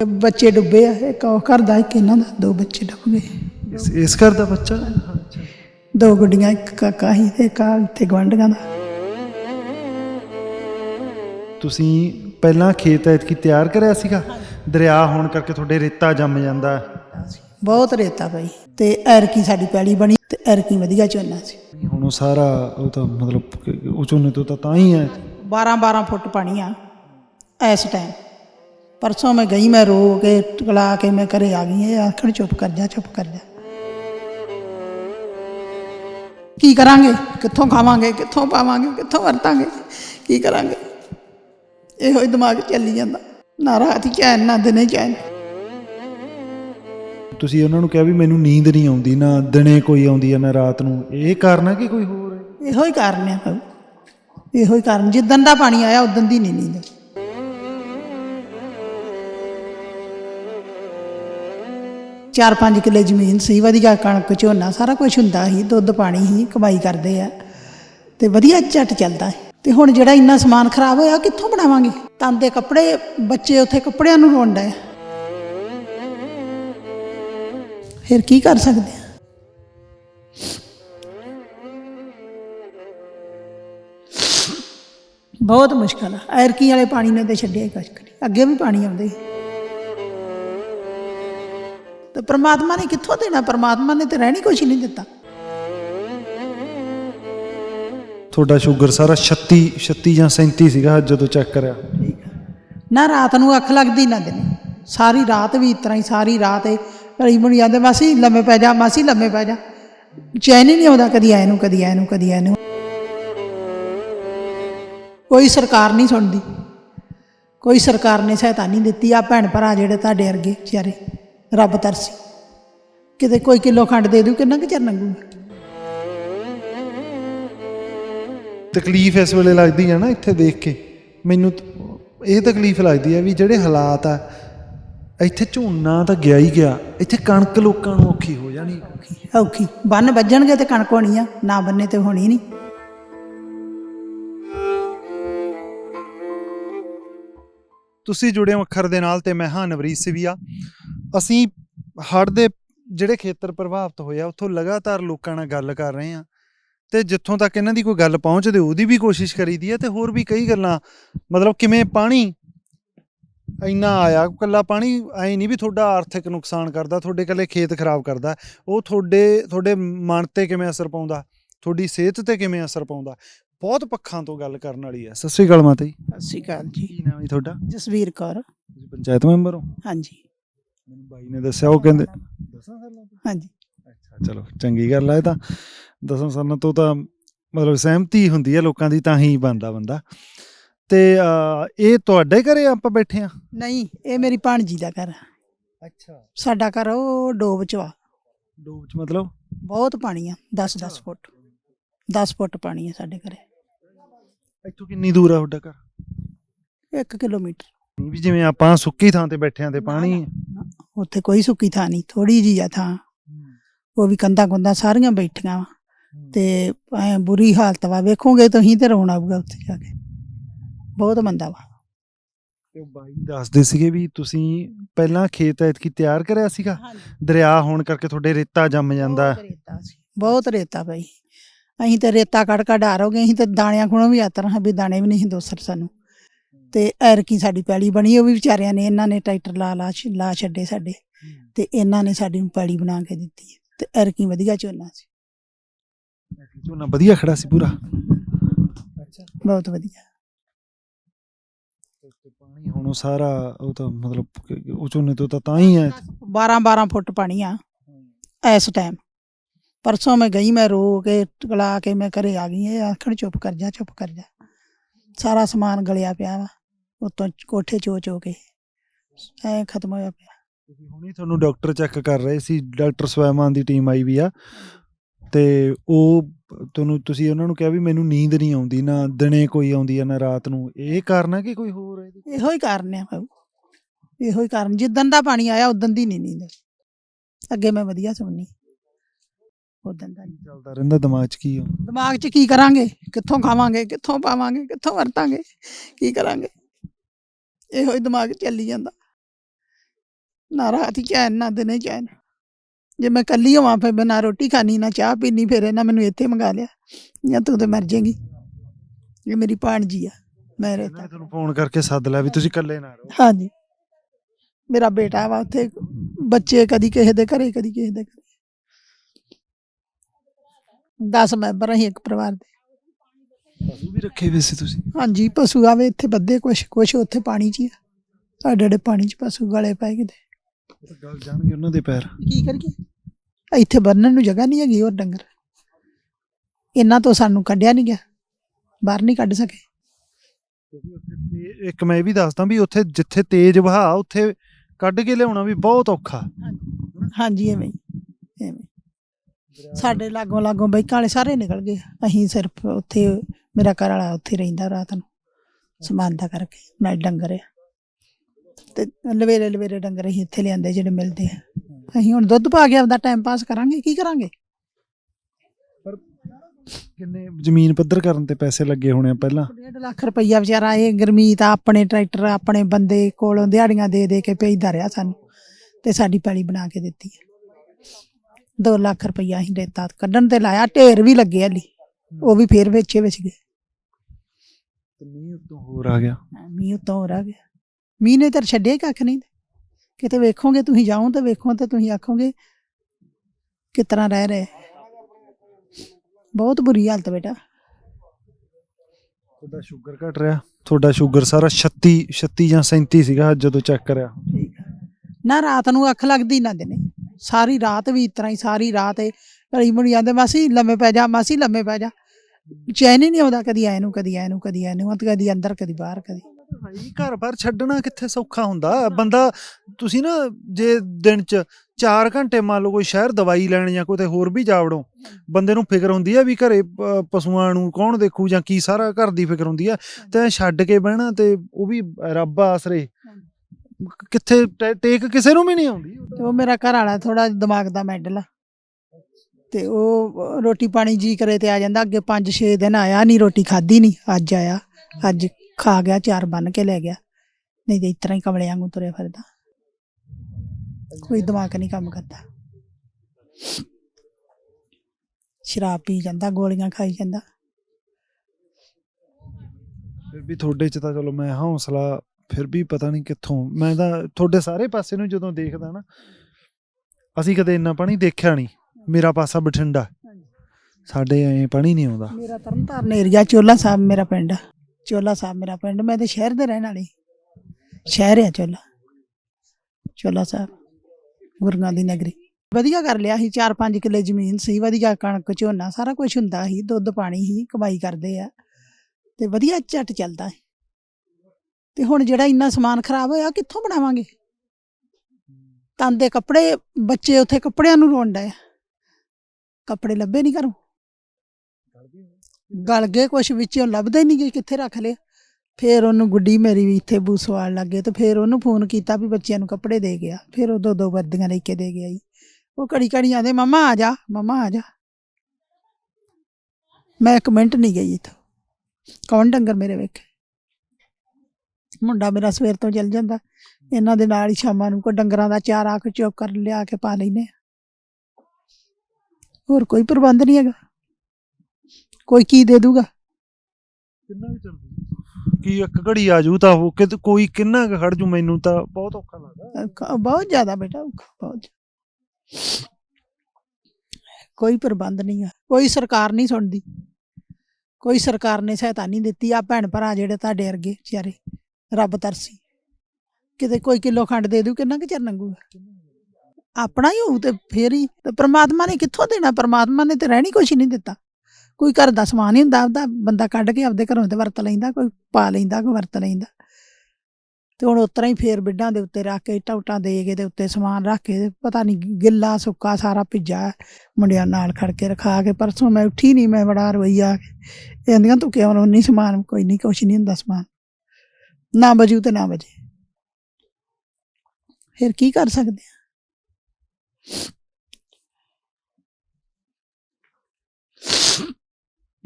ਬੱਚੇ ਡੁੱਬੇ ਆ ਇੱਕ ਉਹ ਘਰ ਦਾ ਇੱਕ ਇਹਨਾਂ ਦਾ ਦੋ ਬੱਚੇ ਡੁੱਬ ਗਏ। ਇਸ ਇਸ ਘਰ ਦਾ ਬੱਚਾ? ਦੋ ਗੁੱਡੀਆਂ ਇੱਕ ਕਾਕਾ ਸੀ ਤੇ ਆਹ ਇੱਥੇ ਗਵੰਡਗਾ ਦਾ। ਤੁਸੀਂ ਪਹਿਲਾਂ ਖੇਤ ਐਤਕੀ ਤਿਆਰ ਕਰਿਆ ਸੀਗਾ? ਦਰਿਆ ਹੋਣ ਕਰਕੇ ਤੁਹਾਡੇ ਰੇਤਾ ਜੰਮ ਜਾਂਦਾ। ਹੈ। ਬਹੁਤ ਰੇਤਾ ਪਈ ਤੇ ਐਰਕੀ ਸਾਡੀ ਪੈਲੀ ਬਣੀ ਤੇ ਐਰਕੀ ਵਧੀਆ ਝੋਨਾ ਸੀ। ਹੁਣ ਉਹ ਸਾਰਾ ਉਹ ਤਾਂ ਮਤਲਬ ਕਿ ਉਹ ਝੋਨੇ ਤੋਂ ਤਾਂ ਤਾਂ ਹੀ ਹੈ। 12 12 ਫੁੱਟ ਪਾਣੀ ਆ ਇਸ ਟਾਈਮ ਪਰਸੋਂ ਮੈਂ ਗਈ ਮੈਂ ਰੋ ਕੇ ਟਕਲਾ ਕੇ ਮੈਂ ਘਰੇ ਆ ਗਈ ਇਹ ਆਖਣ ਚੁੱਪ ਕਰ ਜਾ ਚੁੱਪ ਕਰ ਜਾ। ਕੀ ਕਰਾਂਗੇ? ਕਿੱਥੋਂ ਖਾਵਾਂਗੇ? ਕਿੱਥੋਂ ਪਾਵਾਂਗੇ? ਕਿੱਥੋਂ ਵਰਤਾਂਗੇ? ਕੀ ਕਰਾਂਗੇ? ਇਹੋ ਹੀ ਦਿਮਾਗ ਚੱਲੀ ਜਾਂਦਾ। ਨਾ ਰਾਤ ਹੀ ਚੈਨ ਨਾ ਦਿਨੇ ਚੈਨ। ਤੁਸੀਂ ਉਹਨਾਂ ਨੂੰ ਕਿਹਾ ਵੀ ਮੈਨੂੰ ਨੀਂਦ ਨਹੀਂ ਆਉਂਦੀ ਨਾ ਦਿਨੇ ਕੋਈ ਆਉਂਦੀ ਹੈ ਨਾ ਰਾਤ ਨੂੰ। ਇਹ ਕਾਰਨ ਹੈ ਕਿ ਕੋਈ ਹੋਰ ਹੈ? ਇਹੋ ਹੀ ਕਾਰਨ ਹੈ ਇਹੋ ਹੀ ਕਾਰਨ। ਜਿੱਦਣ ਦਾ ਪਾਣੀ ਆਇਆ ਉਦੋਂ ਦੀ ਨਹੀਂ ਨੀਂਦ। ਚਾਰ ਪੰਜ ਕਿੱਲੇ ਜ਼ਮੀਨ ਸੀ, ਵਧੀਆ ਕਣਕ, ਝੋਨਾ, ਸਾਰਾ ਕੁਝ ਹੁੰਦਾ ਸੀ, ਦੁੱਧ, ਪਾਣੀ ਹੀ ਕਮਾਈ ਕਰਦੇ ਆ। ਤੇ ਵਧੀਆ ਝੱਟ ਚੱਲਦਾ ਹੈ ਤੇ ਹੁਣ ਜਿਹੜਾ ਇੰਨਾ ਸਮਾਨ ਖਰਾਬ ਹੋਇਆ ਕਿੱਥੋਂ ਬਣਾਵਾਂਗੇ? ਤਨ ਦੇ ਕੱਪੜੇ, ਬੱਚੇ ਉੱਥੇ ਕੱਪੜਿਆਂ ਨੂੰ ਰੋਂਦਾ ਹੈ ਫਿਰ ਕੀ ਕਰ ਸਕਦੇ ਆ? ਬਹੁਤ ਮੁਸ਼ਕਲ ਆ। ਐਰਕੀ ਵਾਲੇ ਪਾਣੀ ਨੇ ਤੇ ਛੱਡਿਆ ਹੀ ਕੁਛ ਅੱਗੇ ਵੀ ਪਾਣੀ ਆਉਂਦੇ ਸੀ। ਪ੍ਰਮਾਤਮਾ ਨੇ ਕਿੱਥੋਂ ਦੇਣਾ? ਪ੍ਰਮਾਤਮਾ ਨੇ ਤੇ ਰਹਿਣੀ ਕੁਛ ਨਹੀਂ ਦਿੱਤਾ। ਤੁਹਾਡਾ ਸ਼ੂਗਰ ਸਾਰਾ 36 36 ਜਾਂ 37 ਸੀਗਾ ਜਦੋਂ ਚੈੱਕ ਕਰਿਆ। ਨਾ ਰਾਤ ਨੂੰ ਅੱਖ ਲੱਗਦੀ ਨਾ ਦਿਨ। ਸਾਰੀ ਰਾਤ ਵੀ ਇਸ ਤਰ੍ਹਾਂ ਹੀ ਸਾਰੀ ਰਾਤ ਇਹ ਭਲੀ ਬਣੀ ਜਾਂਦੇ ਮਾਸੀ ਲੰਮੇ ਪੈ ਜਾ ਮਾਸੀ ਲੰਮੇ ਪੈ ਜਾ। ਚੈਨ ਹੀ ਨਹੀਂ ਆਉਂਦਾ ਕਦੀ ਐ ਨੂੰ ਕਦੀ ਐ ਨੂੰ ਕਦੀ ਐ ਨੂੰ। ਕੋਈ ਸਰਕਾਰ ਨਹੀਂ ਸੁਣਦੀ। ਕੋਈ ਸਰਕਾਰ ਨੇ ਸਹਾਇਤਾ ਨਹੀਂ ਦਿੱਤੀ। ਆ ਭੈਣ ਭਰਾ ਜਿਹੜੇ ਤੁਹਾਡੇ ਵਰਗੇ ਵਿਚਾਰੇ। ਰੱਬ ਤਰਸੀ। ਕਿਤੇ ਕੋਈ ਕਿਲੋ ਖੰਡ ਦੇ ਦੂ ਕਿੰਨਾ ਕੁ ਚਿਰ ਲੰਘੂਗਾ ਤਕਲੀਫ ਇਸ ਵੇਲੇ ਲੱਗਦੀ ਹੈ ਨਾ ਇੱਥੇ ਦੇਖ ਕੇ। ਮੈਨੂੰ ਇਹ ਤਕਲੀਫ ਲੱਗਦੀ ਹੈ ਵੀ ਜਿਹੜੇ ਹਾਲਾਤ ਆ ਇੱਥੇ ਝੋਨਾ ਤਾਂ ਗਿਆ ਹੀ ਗਿਆ। ਇੱਥੇ ਕਣਕ ਲੋਕਾਂ ਨੂੰ ਔਖੀ ਹੋ ਜਾਣੀ। ਔਖੀ। ਬੰਨ ਵੱਜਣਗੇ ਤੇ ਕਣਕ ਹੋਣੀ ਆ ਨਾ ਬੰਨੇ ਤੇ ਹੋਣੀ ਨਹੀਂ। ਤੁਸੀਂ ਜੁੜੇ ਹੋ ਅੱਖਰ ਦੇ ਨਾਲ ਤੇ ਮੈਂ ਹਾਂ ਨਵਰੀਤ ਸਿਵੀਆ। ਅਸੀਂ ਹੜ੍ਹ ਦੇ ਜਿਹੜੇ ਖੇਤਰ ਪ੍ਰਭਾਵਿਤ ਹੋਏ ਆ, ਉੱਥੋਂ ਲਗਾਤਾਰ ਲੋਕਾਂ ਨਾਲ ਗੱਲ ਕਰ ਰਹੇ ਹਾਂ ਤੇ ਜਿੱਥੋਂ ਤੱਕ ਇਹਨਾਂ ਦੀ ਕੋਈ ਗੱਲ ਪਹੁੰਚਦੇ ਉਹਦੀ ਵੀ ਕੋਸ਼ਿਸ਼ ਕਰੀਦੀ ਹੈ ਤੇ ਹੋਰ ਵੀ ਕਈ ਗੱਲਾਂ, ਮਤਲਬ ਕਿਵੇਂ ਪਾਣੀ ਇੰਨਾ ਆਇਆ ਕੱਲਾ ਪਾਣੀ ਐ ਨਹੀਂ ਵੀ ਤੁਹਾਡਾ ਆਰਥਿਕ ਨੁਕਸਾਨ ਕਰਦਾ, ਤੁਹਾਡੇ ਕੱਲੇ ਖੇਤ ਖਰਾਬ ਕਰਦਾ, ਉਹ ਤੁਹਾਡੇ ਤੁਹਾਡੇ ਮਨ ਤੇ ਕਿਵੇਂ ਅਸਰ ਪਾਉਂਦਾ, ਤੁਹਾਡੀ ਸਿਹਤ ਤੇ ਕਿਵੇਂ ਅਸਰ ਪਾਉਂਦਾ ਬਹੁਤ ਪੱਖਾਂ ਤੋਂ ਗੱਲ ਕਰਨ ਵਾਲੀ ਹੈ। ਸਤਿ ਸ੍ਰੀ ਅਕਾਲ ਮਾਤਾ ਜੀ। ਸਤਿ ਸ਼੍ਰੀ ਅਕਾਲ ਜੀ। ਕੀ ਨਾਮ ਹੈ ਤੁਹਾਡਾ? ਜਸਵੀਰ ਕੌਰ। ਤੁਸੀਂ ਪੰਚਾਇਤ ਮੈਂਬਰ ਹੋ? ਹਾਂਜੀ। ਮੈਨੂੰ ਬਾਈ ਨੇ ਦੱਸਿਆ ਉਹ ਕਹਿੰਦੇ ਦਸਾਂ ਸਾਲਾਂ ਤੋਂ? ਹਾਂਜੀ। ਅੱਛਾ ਚਲੋ ਚੰਗੀ ਗੱਲ ਹੈ ਤਾਂ। ਦਸਾਂ ਸਾਲਾਂ ਤੋਂ ਤਾਂ ਮਤਲਬ ਸਹਿਮਤੀ ਹੁੰਦੀ ਹੈ ਲੋਕਾਂ ਦੀ ਤਾਂ ਹੀ ਬਣਦਾ ਬੰਦਾ। ਤੇ ਅਹ, ਇਹ ਤੁਹਾਡੇ ਘਰੇ ਆਪਾਂ ਬੈਠੇ ਆ ਨਹੀਂ ਇਹ ਮੇਰੀ ਭਾਣਜੀ ਦਾ ਘਰ ਆ। ਅੱਛਾ। ਸਾਡਾ ਘਰ ਉਹ ਡੋਬ ਚ ਡੋਬ ਚ ਮਤਲਬ? ਬਹੁਤ ਪਾਣੀ ਆ 10 10 ਫੁੱਟ। 10 ਫੁੱਟ ਪਾਣੀ ਆ ਸਾਡੇ ਘਰੇ। ਇੱਥੋਂ ਕਿੰਨੀ ਦੂਰ ਆ ਤੁਹਾਡਾ ਘਰ? 1 ਕਿਲੋਮੀਟਰ। ਨਹੀਂ ਵੀ ਜਿਵੇਂ ਆਪਾਂ ਸੁੱਕੀ ਥਾਂ ਤੇ ਬੈਠੇ ਆ ਤੇ ਪਾਣੀ ਉੱਥੇ ਕੋਈ ਸੁੱਕੀ ਥਾਂ ਨਹੀਂ ਥੋੜੀ ਜਿਹੀ ਆ ਥਾਂ। ਉਹ ਵੀ ਕੰਧਾਂ ਕੁੰਧਾਂ ਸਾਰੀਆਂ ਬੈਠੀਆਂ ਵਾ। ਤੇ ਐ ਬੁਰੀ ਹਾਲਤ ਵਾ ਵੇਖੋਗੇ ਤੁਸੀਂ ਤੇ ਰੋਣਾ ਆਊਗਾ ਉੱਥੇ ਜਾ ਕੇ। ਬਹੁਤ ਮੰਦਾ ਵਾ। ਤੇ ਉਹ ਬਾਈ ਦੱਸਦੇ ਸੀਗੇ ਵੀ ਤੁਸੀਂ ਪਹਿਲਾਂ ਖੇਤ ਐਤਕੀ ਤਿਆਰ ਕਰਿਆ ਸੀਗਾ? ਦਰਿਆ ਹੋਣ ਕਰਕੇ ਤੁਹਾਡੇ ਰੇਤਾ ਜੰਮ ਜਾਂਦਾ। ਬਹੁਤ ਰੇਤਾ ਸੀ। ਬਹੁਤ ਰੇਤਾ ਪਈ ਅਸੀਂ ਤੇ ਰੇਤਾ ਕੱਢ ਕੱਢ ਆ ਰਹੋਗੇ ਅਸੀਂ ਤੇ ਦਾਣਿਆਂ ਖੁਣੋਂ ਵੀ ਆਤਰ ਹਾਂ ਵੀ ਦਾਣੇ ਵੀ ਨਹੀਂ ਦੋਸਰ ਸਾਨੂੰ। ਤੇ ਐਰਕੀ ਸਾਡੀ ਪੈਲੀ ਬਣੀ ਉਹ ਵੀ ਵਿਚਾਰਿਆਂ ਨੇ ਇਹਨਾਂ ਨੇ ਟਰੈਕਟਰ ਲਾ ਲਾ ਲਾ ਛੱਡੇ ਸਾਡੇ। ਤੇ ਇਹਨਾਂ ਨੇ ਸਾਡੀ ਪੈਲੀ ਬਣਾ ਕੇ ਦਿੱਤੀ ਹੈ। ਤੇ ਐਰਕੀ ਵਧੀਆ ਝੋਨਾ ਸੀ। ਝੋਨਾ ਵਧੀਆ ਖੜਾ ਸੀ ਪੂਰਾ? ਅੱਛਾ। ਬਹੁਤ ਵਧੀਆ। ਤੇ ਪਾਣੀ ਹੁਣ ਉਹ ਸਾਰਾ ਉਹ ਤਾਂ ਮਤਲਬ ਉਹ ਝੋਨੇ ਤੋਂ ਤਾਂ ਤਾਂ ਹੀ ਹੈ। 12 12 ਫੁੱਟ ਪਾਣੀ ਆ ਇਸ ਟਾਈਮ ਪਰਸੋਂ ਮੈਂ ਗਈ ਮੈਂ ਰੋ ਕੇ ਟਕਲਾ ਕੇ ਮੈਂ ਘਰੇ ਆ ਗਈ ਇਹ ਆਖਣ ਚੁੱਪ ਕਰ ਜਾ ਚੁੱਪ ਕਰ ਜਾ। ਸਾਰਾ ਸਮਾਨ ਗਲਿਆ ਪਿਆ ਵਾ ਉਤੋਂ ਕੋਠੇ ਚੋ ਚੋ ਕੇ ਐ ਖਤਮ ਹੋਇਆ ਪਿਆ। ਕਿਉਂਕਿ ਹੁਣੇ ਤੁਹਾਨੂੰ ਡਾਕਟਰ ਚੈੱਕ ਕਰ ਰਹੇ ਸੀ ਡਾਕਟਰ ਸਵੈਮਾਨ ਦੀ ਟੀਮ ਆਈ ਵੀ ਆ ਤੇ ਉਹ ਤੁਹਾਨੂੰ ਤੁਸੀਂ ਉਹਨਾਂ ਨੂੰ ਕਿਹਾ ਵੀ ਮੈਨੂੰ ਨੀਂਦ ਨਹੀਂ ਆਉਂਦੀ ਨਾ ਦਿਨੇ ਕੋਈ ਆਉਂਦੀ ਆ ਨਾ ਰਾਤ ਨੂੰ ਇਹ ਕਾਰਨ ਹੈ ਕਿ ਕੋਈ ਹੋਰ ਹੈ? ਇਹੋ ਹੀ ਕਾਰਨ ਆ ਬਾਬੂ ਇਹੋ ਹੀ ਕਾਰਨ ਜਿੱਦਣ ਦਾ ਪਾਣੀ ਆਇਆ ਉਦੋਂ ਦੀ ਨਹੀਂ ਨੀਂਦ ਅੱਗੇ ਮੈਂ ਵਧੀਆ ਸੁਣਨੀ ਉਦੋਂ ਦਾ ਨਹੀਂ ਚੱਲਦਾ ਰਹਿੰਦਾ ਦਿਮਾਗ 'ਚ ਕੀ ਆ? ਦਿਮਾਗ 'ਚ ਕੀ ਕਰਾਂਗੇ? ਕਿੱਥੋਂ ਖਾਵਾਂਗੇ? ਕਿੱਥੋਂ ਪਾਵਾਂਗੇ? ਕਿੱਥੋਂ ਵਰਤਾਂਗੇ? ਕੀ ਕਰਾਂਗੇ? ਇਹੋ ਹੀ ਦਿਮਾਗ 'ਚ ਚੱਲੀ ਜਾਂਦਾ। ਨਾ ਰਾਤ ਹੀ ਚੈਨ ਨਾ ਦਿਨੇ ਚੈਨ। ਜੇ ਮੈਂ ਕੱਲੀ ਹੋਵਾਂ ਫਿਰ ਬਿਨਾਂ ਰੋਟੀ ਖਾਣੀ ਨਾ ਚਾਹ ਪੀਣੀ ਫਿਰ ਇਹਨਾਂ ਮੈਨੂੰ ਇੱਥੇ ਮੰਗਾ ਲਿਆ। ਜਾਂ ਤੂੰ ਤੇ ਮਰ ਜਾਏਗੀ। ਇਹ ਮੇਰੀ ਭਾਣਜੀ ਆ ਮੈਂ ਇਹਨਾਂ ਨੇ ਤੁਹਾਨੂੰ ਫੋਨ ਕਰਕੇ ਸੱਦ ਲਿਆ ਵੀ ਤੁਸੀਂ ਇਕੱਲੇ ਨਾ ਰਹੋ। ਹਾਂਜੀ। ਮੇਰਾ ਬੇਟਾ ਵਾ ਉੱਥੇ ਬੱਚੇ ਕਦੀ ਕਿਸੇ ਦੇ ਘਰੇ ਕਦੀ ਕਿਸੇ ਦੇ ਘਰੇ। 10 ਮੈਂਬਰ ਅਸੀਂ ਇੱਕ ਪਰਿਵਾਰ ਦੇ। ਪਸ਼ੂ ਵੀ ਰੱਖੇ ਹੋਏ ਸੀ ਤੁਸੀਂ? ਹਾਂਜੀ ਪਸ਼ੂ ਆਵੇ ਇੱਥੇ ਬੱਦੇ ਕੁਛ ਕੁਛ ਉੱਥੇ ਪਾਣੀ 'ਚ ਹੀ ਆ। ਸਾਡੇ ਜਿਹੜੇ ਪਾਣੀ 'ਚ ਪਸ਼ੂ ਗਲੇ ਪੈ ਗਏ ਤੇ ਉਹ ਤਾਂ ਗਲ ਜਾਣਗੇ ਉਹਨਾਂ ਦੇ ਪੈਰ। ਕੀ ਕਰੀਏ? ਇੱਥੇ ਬੰਨਣ ਨੂੰ ਜਗ੍ਹਾ ਨਹੀਂ ਹੈਗੀ ਹੋਰ ਡੰਗਰ। ਇਹਨਾਂ ਤੋਂ ਸਾਨੂੰ ਕੱਢਿਆ ਨਹੀਂ ਗਿਆ। ਬਾਹਰ ਨਹੀਂ ਕੱਢ ਸਕੇ। ਕਿਉਂਕਿ ਉੱਥੇ ਤੇ- ਇੱਕ ਮੈਂ ਇਹ ਵੀ ਦੱਸਦਾ ਵੀ ਉੱਥੇ ਜਿੱਥੇ ਤੇਜ਼ ਵਹਾਅ ਉੱਥੇ ਕੱਢ ਕੇ ਲਿਆਉਣਾ ਵੀ ਬਹੁਤ ਔਖਾ। ਹਾਂਜੀ ਐਵੇਂ ਹੀ, ਐਵੇਂ ਸਾਡੇ ਲਾਗੋਂ ਲਾਗੋਂ ਬਾਈਕਾਂ ਵਾਲੇ ਸਾਰੇ ਨਿਕਲ ਗਏ। ਅਸੀਂ ਸਿਰਫ ਉੱਥੇ ਮੇਰਾ ਘਰ ਵਾਲਾ ਉੱਥੇ ਰਹਿੰਦਾ ਰਾਤ ਨੂੰ। ਸਮਾਨ ਦਾ ਕਰਕੇ ਨਾਲ ਡੰਗਰ ਆ। ਤੇ ਲਵੇਰੇ ਲਵੇਰੇ ਡੰਗਰ ਅਸੀਂ ਇੱਥੇ ਲਿਆਂਦੇ ਜਿਹੜੇ ਮਿਲਦੇ ਆ। ਅਸੀਂ ਹੁਣ ਦੁੱਧ ਪਾ ਕੇ ਆਪਦਾ ਟਾਈਮ ਪਾਸ ਕਰਾਂਗੇ ਕੀ ਕਰਾਂਗੇ? ਕਿੰਨੇ ਜ਼ਮੀਨ ਪੱਧਰ ਕਰਨ ਤੇ ਪੈਸੇ ਲੱਗੇ ਹੋਣੇ ਆ ਪਹਿਲਾਂ? ਡੇਢ ਲੱਖ ਰੁਪਈਆ ਵਿਚਾਰਾ ਇਹ ਗਰਮੀਤ ਆ ਆਪਣੇ ਟਰੈਕਟਰ ਆਪਣੇ ਬੰਦੇ ਕੋਲੋਂ ਦਿਹਾੜੀਆਂ ਦੇ ਦੇ ਕੇ ਭੇਜਦਾ ਰਿਹਾ ਸਾਨੂੰ। ਤੇ ਸਾਡੀ ਪੈਲੀ ਬਣਾ ਕੇ ਦਿੱਤੀ ਹੈ 2 ਲੱਖ ਰੁਪਈਆ ਅਸੀਂ ਰੇਤਾ ਕੱਢਣ ਤੇ ਲਾਇਆ ਢੇਰ ਵੀ ਲੱਗੇ ਹਲੀ। ਉਹ ਵੀ ਫੇਰ ਵੇਚੇ ਵਿੱਚ ਗਏ। ਤੇ ਮੀਂਹ ਉਤੋਂ ਹੋਰ ਆ ਗਿਆ। ਮੀਂਹ ਉਤੋਂ ਹੋ ਰਿਹਾ ਗਿਆ। ਮੀਂਹ ਨੇ ਤਾਂ ਛੱਡਿਆ ਹੀ ਕੱਖ ਨਹੀਂ। ਕਿਤੇ ਵੇਖੋਗੇ ਤੁਸੀਂ ਜਾਓ ਤਾਂ ਵੇਖੋ ਤੇ ਤੁਸੀਂ ਆਖੋਗੇ ਕਿਸ ਤਰ੍ਹਾਂ ਰਹਿ ਰਹੇ। ਬਹੁਤ ਬੁਰੀ ਹਾਲਤ ਬੇਟਾ। ਤੁਹਾਡਾ ਸ਼ੂਗਰ ਘਟ ਰਿਹਾ। ਤੁਹਾਡਾ ਸ਼ੂਗਰ ਸਾਰਾ 36 36 ਜਾਂ 37 ਸੀਗਾ ਜਦੋਂ ਚੈੱਕ ਕਰਿਆ। ਠੀਕ। ਨਾ ਰਾਤ ਨੂੰ ਅੱਖ ਲੱਗਦੀ ਨਾ ਦਿਨੇ। ਸਾਰੀ ਰਾਤ ਵੀ ਇਤਰਾ ਹੀ, ਸਾਰੀ ਰਾਤ ਇਹ ਘੜੀ ਮੁੜੀ ਜਾਂਦੇ ਮਾਸੀ ਲੰਮੇ ਪੈ ਜਾ, ਮਾਸੀ ਲੰਮੇ ਪੈ ਜਾ। ਚੈਨ ਹੀ ਨਹੀਂ ਆਉਂਦਾ ਕਦੀ ਐ ਨੂੰ, ਕਦੀ ਐ ਨੂੰ, ਕਦੀ ਐ ਨੂੰ, ਕਦੀ ਅੰਦਰ, ਕਦੀ ਬਾਹਰ, ਕਦੀ। ਭਾਈ ਘਰ-ਬਾਰ ਛੱਡਣਾ ਕਿੱਥੇ ਸੌਖਾ ਹੁੰਦਾ? ਬੰਦਾ, ਤੁਸੀਂ ਨਾ ਜੇ ਦਿਨ 'ਚ 4 ਘੰਟੇ ਮੰਨ ਲਓ ਕੋਈ ਸ਼ਹਿਰ ਦਵਾਈ ਲੈਣ ਜਾਂ ਕੋਈ ਹੋਰ ਵੀ ਜਾ ਵੜੋ, ਬੰਦੇ ਨੂੰ ਫਿਕਰ ਹੁੰਦੀ ਆ ਵੀ ਘਰੇ ਪਸ਼ੂਆਂ ਨੂੰ ਕੌਣ ਦੇਖੂ ਜਾਂ ਕੀ ਸਾਰਾ ਘਰ ਦੀ ਫਿਕਰ ਹੁੰਦੀ ਆ। ਤੇ ਛੱਡ ਕੇ ਬਹਿਣਾ ਤੇ ਉਹ ਵੀ ਰੱਬ ਆਸਰੇ। ਕਿੱਥੇ ਟੇ- ਟੇਕ ਕਿਸੇ ਨੂੰ ਵੀ ਨਹੀਂ ਆਉਂਦੀ। ਤੇ ਉਹ ਮੇਰਾ ਘਰ ਵਾਲਾ ਥੋੜਾ ਦਿਮਾਗ ਦਾ ਮੈਡਲ ਆ। ਤੇ ਉਹ ਰੋਟੀ ਪਾਣੀ ਜੀ ਕਰੇ ਤੇ ਆ ਜਾਂਦਾ ਅੱਗੇ 5-6 ਦਿਨ ਆਇਆ ਨਹੀਂ ਰੋਟੀ ਖਾਧੀ ਨਹੀਂ ਅੱਜ ਆਇਆ ਅੱਜ ਖਾ ਗਿਆ ਚਾਰ ਬੰਨ ਕੇ ਲੈ ਗਿਆ। ਨਹੀਂ ਤੇ ਇਤਰਾ ਹੀ ਕਮਲੇ ਵਾਂਗੂ ਤੁਰਿਆ ਫਿਰਦਾ। ਕੋਈ ਦਿਮਾਗ ਨਹੀਂ ਕੰਮ ਕਰਦਾ। ਸ਼ਰਾਬ ਪੀ ਜਾਂਦਾ ਗੋਲੀਆਂ ਖਾਈ ਜਾਂਦਾ। ਫਿਰ ਵੀ ਤੁਹਾਡੇ 'ਚ ਤਾਂ ਚਲੋ ਮੈਂ ਹੌਸਲਾ ਫਿਰ ਵੀ ਪਤਾ ਨਹੀਂ ਕਿੱਥੋਂ। ਮੈਂ ਤਾਂ ਤੁਹਾਡੇ ਸਾਰੇ ਪਾਸੇ ਨੂੰ ਜਦੋਂ ਦੇਖਦਾ ਨਾ ਅਸੀਂ ਕਦੇ ਇੰਨਾ ਪਾਣੀ ਦੇਖਿਆ ਨਹੀਂ। ਮੇਰਾ ਪਾਸਾ ਬਠਿੰਡਾ। ਸਾਡੇ ਐ ਪਾਣੀ ਨਹੀਂ ਆਉਂਦਾ। ਮੇਰਾ ਤਰਨਤਾਰਨ ਏਰੀਆ ਚੋਲਾ ਸਾਹਿਬ ਮੇਰਾ ਪਿੰਡ। ਚੋਲਾ ਸਾਹਿਬ ਮੇਰਾ ਪਿੰਡ। ਮੈਂ ਤੇ ਸ਼ਹਿਰ ਦੇ ਰਹਿਣ ਵਾਲੀ। ਸ਼ਹਿਰ ਆ ਚੋਲਾ। ਚੋਲਾ ਸਾਹਿਬ ਗੁਰਗਾਂ ਦੀ ਨਗਰੀ। ਵਧੀਆ ਕਰ ਲਿਆ ਸੀ। 4-5 ਕਿੱਲੇ ਜ਼ਮੀਨ ਸੀ। ਵਧੀਆ ਕਣਕ ਝੋਨਾ ਸਾਰਾ ਕੁਝ ਹੁੰਦਾ ਸੀ। ਦੁੱਧ ਪਾਣੀ ਹੀ ਕਮਾਈ ਕਰਦੇ ਆ। ਤੇ ਵਧੀਆ ਝੱਟ ਚੱਲਦਾ ਹੈ ਤੇ ਹੁਣ ਜਿਹੜਾ ਇੰਨਾ ਸਮਾਨ ਖਰਾਬ ਹੋਇਆ, ਕਿੱਥੋਂ ਬਣਾਵਾਂਗੇ? ਤਨ ਦੇ ਕੱਪੜੇ, ਬੱਚੇ ਉੱਥੇ ਕੱਪੜਿਆਂ ਨੂੰ ਰੋਣ ਡਏ ਆ ਕੱਪੜੇ ਲੱਭੇ ਨਹੀਂ ਘਰੋਂ। ਗਲ ਗਏ ਕੁਛ ਵਿੱਚੋਂ, ਲੱਭਦੇ ਨਹੀਂ ਗਏ ਕਿੱਥੇ ਰੱਖ ਲਿਆ ਫੇਰ ਉਹਨੂੰ ਗੁੱਡੀ ਮੇਰੀ ਵੀ ਇੱਥੇ ਬੂਸਵਾਲ ਲੱਗੇ ਤੇ ਫੇਰ ਉਹਨੂੰ ਫੋਨ ਕੀਤਾ ਵੀ ਬੱਚਿਆਂ ਨੂੰ ਕੱਪੜੇ ਦੇ ਗਿਆ। ਫਿਰ ਉਹ ਦੋ ਦੋ ਵਰਦੀਆਂ ਲੈ ਕੇ ਦੇ ਗਿਆ ਜੀ। ਉਹ ਘੜੀ ਘੜੀ ਆਂਦੇ, ਮਮਾ ਆ ਜਾ, ਮਮਾ ਆ ਜਾ। ਮੈਂ ਇੱਕ ਮਿੰਟ ਨਹੀਂ ਗਈ ਇੱਥੋਂ। ਕੌਣ ਡੰਗਰ ਮੇਰੇ ਵੇਖੇ? ਮੁੰਡਾ ਮੇਰਾ ਸਵੇਰ ਤੋਂ ਚੱਲ ਜਾਂਦਾ। ਇਹਨਾਂ ਦੇ ਨਾਲ ਹੀ ਸ਼ਾਮਾਂ ਨੂੰ ਕੋਈ ਡੰਗਰਾਂ ਦਾ ਚਾਰਾ ਕੁ ਚੁੱਕ ਕਰ ਲਿਆ ਕੇ ਪਾ ਲੈਨੇ ਆ। ਹੋਰ ਕੋਈ ਪ੍ਰਬੰਧ ਨਹੀਂ ਹੈਗਾ। ਕੋਈ ਕੀ ਦੇ ਦੂਗਾ? ਕਿੰਨਾ ਵੀ ਚੱਲਦਾ ਕੀ ਇੱਕ ਘੜੀ ਆ ਜੂ ਤਾਂ ਉਹ ਕੋਈ ਕਿੰਨਾ ਕੁ ਖੜ ਜੂ ਮੈਨੂੰ ਤਾਂ ਬਹੁਤ ਔਖਾ ਲੱਗਦਾ। ਬਹੁਤ ਜ਼ਿਆਦਾ ਬੇਟਾ ਔਖਾ ਬਹੁਤ। ਕੋਈ ਪ੍ਰਬੰਧ ਨਹੀਂ ਆ। ਕੋਈ ਸਰਕਾਰ ਨਹੀਂ ਸੁਣਦੀ। ਕੋਈ ਸਰਕਾਰ ਨੇ ਸਹਾਇਤਾ ਨਹੀਂ ਦਿੱਤੀ। ਆ ਭੈਣ ਭਰਾ ਜਿਹੜੇ ਤੁਹਾਡੇ ਵਰਗੇ ਵਿਚਾਰੇ। ਰੱਬ ਤਰਸੀ। ਕਿਤੇ ਕੋਈ ਕਿਲੋ ਖੰਡ ਦੇ ਦੂ ਕਿੰਨਾ ਕੁ ਚਿਰ ਲੰਘੂਗਾ? ਆਪਣਾ ਹੀ ਹੋਊ ਤੇ ਫੇਰ ਹੀ। ਤੇ ਪ੍ਰਮਾਤਮਾ ਨੇ ਕਿੱਥੋਂ ਦੇਣਾ? ਪ੍ਰਮਾਤਮਾ ਨੇ ਤੇ ਰਹਿਣੀ ਕੁਛ ਨਹੀਂ ਦਿੱਤਾ। ਕੋਈ ਘਰ ਦਾ ਸਮਾਨ ਹੀ ਹੁੰਦਾ, ਆਪਦਾ ਬੰਦਾ ਕੱਢ ਕੇ ਆਪਦੇ ਘਰੋਂ ਤੇ ਵਰਤ ਲੈਂਦਾ, ਕੋਈ ਪਾ ਲੈਂਦਾ, ਕੋਈ ਵਰਤ ਲੈਂਦਾ। ਤੇ ਹੁਣ ਉਤਰਾ ਹੀ ਫੇਰ ਬਿੱਡਾਂ ਦੇ ਉੱਤੇ ਰੱਖ ਕੇ ਟੌਟਾਂ ਦੇ ਕੇ, ਦੇ ਉੱਤੇ ਸਮਾਨ ਰੱਖ ਕੇ ਪਤਾ ਨਹੀਂ ਗਿੱਲਾ, ਸੁੱਕਾ ਸਾਰਾ ਭਿੱਜਾ ਮੁੰਡਿਆਂ ਨਾਲ ਖੜ ਕੇ ਰਖਾ ਕੇ, ਪਰਸੋਂ ਮੈਂ ਉੱਠੀ ਨਹੀਂ, ਮੈਂ ਬੜਾ ਰਵਈਆ। ਆ ਕੇ ਕਹਿੰਦੀਆਂ ਤੂੰ ਕਿਉਂ ਨਹੀਂ ਸਮਾਨ? ਕੋਈ ਨਹੀਂ, ਕੁਛ ਨਹੀਂ ਹੁੰਦਾ ਸਮਾਨ। ਨਾ ਬਜੂ ਤੇ ਨਾ ਬਜੇ ਫਿਰ ਕੀ ਕਰ ਸਕਦੇ ਆ?